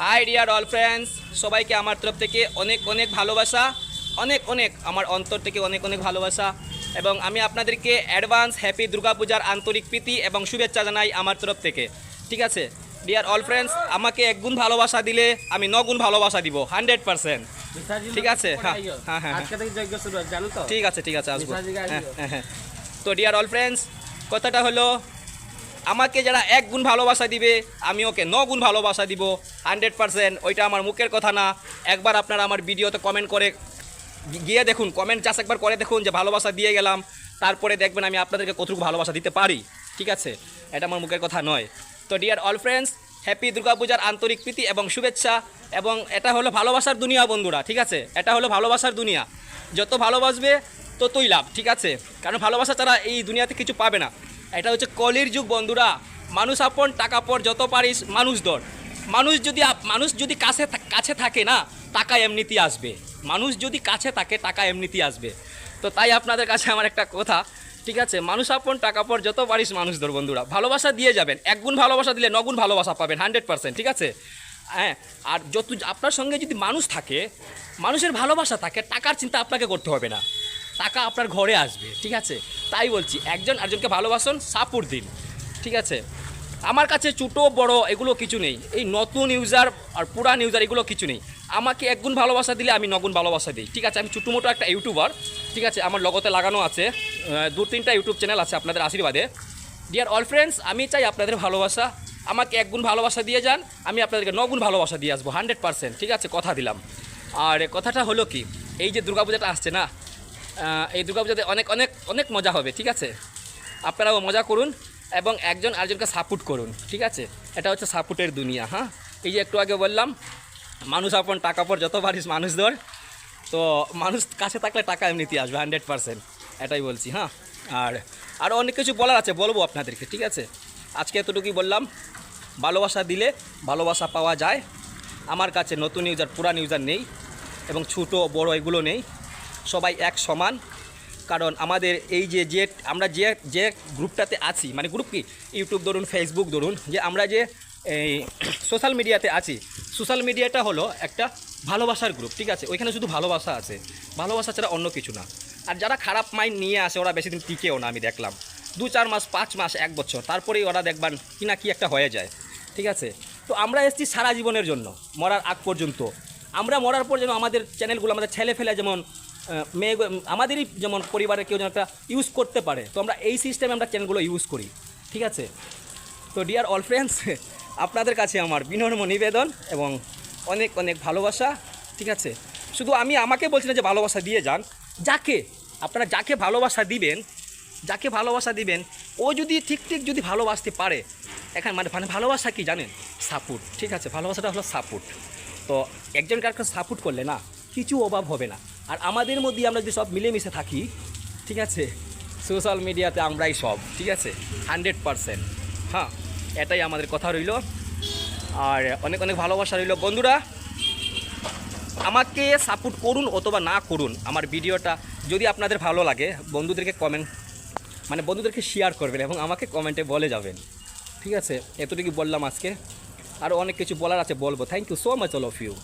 High deer all friends সবাইকে আমার তরফ থেকে অনেক অনেক ভালোবাসা অনেক অনেক আমার অন্তর থেকে অনেক অনেক ভালোবাসা। এবং আমি আপনাদেরকে অ্যাডভান্স হ্যাপি দুর্গাপূজার আন্তরিক প্রীতি এবং শুভেচ্ছা জানাই আমার তরফ থেকে। ঠিক আছে? ডিয়ার অল ফ্রেন্ডস আমাকে একগুণ ভালোবাসা দিলে আমি নগুণ ভালোবাসা দিব হান্ড্রেড পার্সেন্ট ঠিক আছে, হ্যাঁ, হ্যাঁ, হ্যাঁ। হয়, ঠিক আছে ঠিক আছে আসব। হ্যাঁ। তো ডিয়ার অল ফ্রেন্ডস কথাটা হলো আমাকে যারা এক গুণ ভালোবাসা দিবে, আমি ওকে ন গুণ ভালোবাসা দিব। হান্ড্রেড পার্সেন্ট ওইটা আমার মুখের কথা না। একবার আপনারা আমার ভিডিওতে কমেন্ট করে গিয়ে দেখুন, কমেন্ট চাষ একবার করে দেখুন যে ভালোবাসা দিয়ে গেলাম, তারপরে দেখবেন আমি আপনাদেরকে কতটুকু ভালোবাসা দিতে পারি। ঠিক আছে? এটা আমার মুখের কথা নয়। তো ডিয়ার অল ফ্রেন্ডস হ্যাপি দুর্গাপূজার আন্তরিক প্রীতি এবং শুভেচ্ছা এবং এটা হলো ভালোবাসার দুনিয়া বন্ধুরা, ঠিক আছে? এটা হলো ভালোবাসার দুনিয়া। যত ভালোবাসবে ততই লাভ, ঠিক আছে? কারণ ভালোবাসা ছাড়া এই দুনিয়াতে কিছু পাবে না। এটা হচ্ছে কলির যুগ বন্ধুরা। মানুষ আপন, টাকা পর যত পারিস মানুষ দর মানুষ যদি মানুষ যদি কাছে কাছে থাকে না, টাকা এমনিতেই আসবে। মানুষ যদি কাছে থাকে, টাকা এমনিতেই আসবে। তো তাই আপনাদের কাছে আমার একটা কথা, ঠিক আছে? মানুষ আপন, টাকা পর যত পারিস মানুষ দর বন্ধুরা। ভালোবাসা দিয়ে যাবেন। একগুণ ভালোবাসা দিলে নগুণ ভালোবাসা পাবেন, হান্ড্রেড পার্সেন্ট, ঠিক আছে? হ্যাঁ আর যত, আপনার সঙ্গে যদি মানুষ থাকে, মানুষের ভালোবাসা থাকে, টাকার চিন্তা আপনাকে করতে হবে না। টাকা আপনার ঘরে আসবে, ঠিক আছে? তাই বলছি, একজন আরেকজনকে ভালোবাসুন সাপোর্ট দিন, ঠিক আছে? আমার কাছে ছোটো, বড় এগুলো কিছু নেই, এই নতুন ইউজার আর পুরান ইউজার এগুলো কিছু নেই। আমাকে একগুণ ভালোবাসা দিলে আমি নগুণ ভালোবাসা দিই, ঠিক আছে? আমি ছোটো মোটো একটা ইউটিউবার ঠিক আছে? আমার লগতে লাগানো আছে দু তিনটা ইউটিউব চ্যানেল আছে আপনাদের আশীর্বাদে। ডিয়ার অল ফ্রেন্ডস আমি চাই আপনাদের ভালোবাসা, আমাকে একগুণ ভালোবাসা দিয়ে যান, আমি আপনাদেরকে নগুণ ভালোবাসা দিয়ে আসব হান্ড্রেড পার্সেন্ট ঠিক আছে? কথা দিলাম। আর কথাটা হলো কি, এই যে দুর্গাপূজাটা আসছে না এই দুর্গাপূজাতে অনেক অনেক অনেক মজা হবে, ঠিক আছে? আপনারাও মজা করুন এবং একজন আরেকজনকে সাপোর্ট করুন, ঠিক আছে? এটা হচ্ছে সাপোর্টের দুনিয়া হ্যাঁ? এই যে একটু আগে বললাম, মানুষ আপন, টাকা পর যত পারিস মানুষ ধর। তো মানুষ কাছে থাকলে টাকা এমনিতে আসবে হান্ড্রেড পার্সেন্ট এটাই বলছি হ্যাঁ? আর আরও অনেক কিছু বলার আছে, বলব আপনাদেরকে, ঠিক আছে? আজকে এতটুকুই বললাম, ভালোবাসা দিলে ভালোবাসা পাওয়া যায়। আমার কাছে নতুন ইউজার পুরান ইউজার নেই এবং ছোটো, বড় এগুলো নেই। সবাই এক সমান। কারণ আমাদের এই যে যে, আমরা যে যে গ্রুপটাতে আছি মানে গ্রুপ কি? ইউটিউব ধরুন ফেসবুক ধরুন, যে আমরা যে, এই সোশ্যাল মিডিয়াতে আছি সোশ্যাল মিডিয়াটা হলো একটা ভালোবাসার গ্রুপ ঠিক আছে? ওইখানে শুধু ভালোবাসা আছে। ভালোবাসা ছাড়া অন্য কিছু না। আর যারা খারাপ মাইন্ড নিয়ে আসে, ওরা বেশি দিন টিকেও না, আমি দেখলাম। দু চার মাস, পাঁচ মাস, এক বছর, তারপরেই ওরা দেখবেন কি না কি একটা হয়ে যায়, ঠিক আছে? তো আমরা এসেছি সারা জীবনের জন্য, মরার আগ পর্যন্ত। আমরা মরার পর যেন আমাদের চ্যানেলগুলো আমাদের ছেলে ফেলে যেমন মেয়ে আমাদেরই যেমন পরিবারে কেউ যেন একটা ইউজ করতে পারে, তো আমরা এই সিস্টেমে আমরা চ্যানেলগুলো ইউজ করি, ঠিক আছে? তো ডিয়ার অল ফ্রেন্ডস আপনাদের কাছে আমার বিনম্র নিবেদন এবং অনেক অনেক ভালোবাসা, ঠিক আছে? শুধু আমি আমাকে বলছি না যে ভালোবাসা দিয়ে যান, যাকে, আপনারা যাকে ভালোবাসা দিবেন, যাকে ভালোবাসা দিবেন, ও যদি ঠিক ঠিক যদি ভালোবাসতে পারে, এখানে মানে মানে ভালোবাসা কি জানেন? সাপোর্ট ঠিক আছে? ভালোবাসাটা হলো সাপোর্ট তো একজন কারকে সাপোর্ট করলে না, কিছু অভাব হবে না। আর আমাদের মধ্যে আমরা যদি সব মিলেমিশে থাকি, ঠিক আছে? সোশ্যাল মিডিয়াতে আমরাই সব, ঠিক আছে? Hundred percent. হ্যাঁ এটাই আমাদের কথা রইল। আর অনেক অনেক ভালোবাসা রইল। বন্ধুরা, আমাকে সাপোর্ট করুন অথবা না করুন, আমার ভিডিওটা যদি আপনাদের ভালো লাগে, বন্ধুদেরকে কমেন্ট মানে বন্ধুদেরকে শেয়ার করবেন এবং আমাকে কমেন্টে বলে যাবেন। ঠিক আছে? এতটুকু বললাম আজকে। আরও অনেক কিছু বলার আছে, বলব। Thank you so much all of you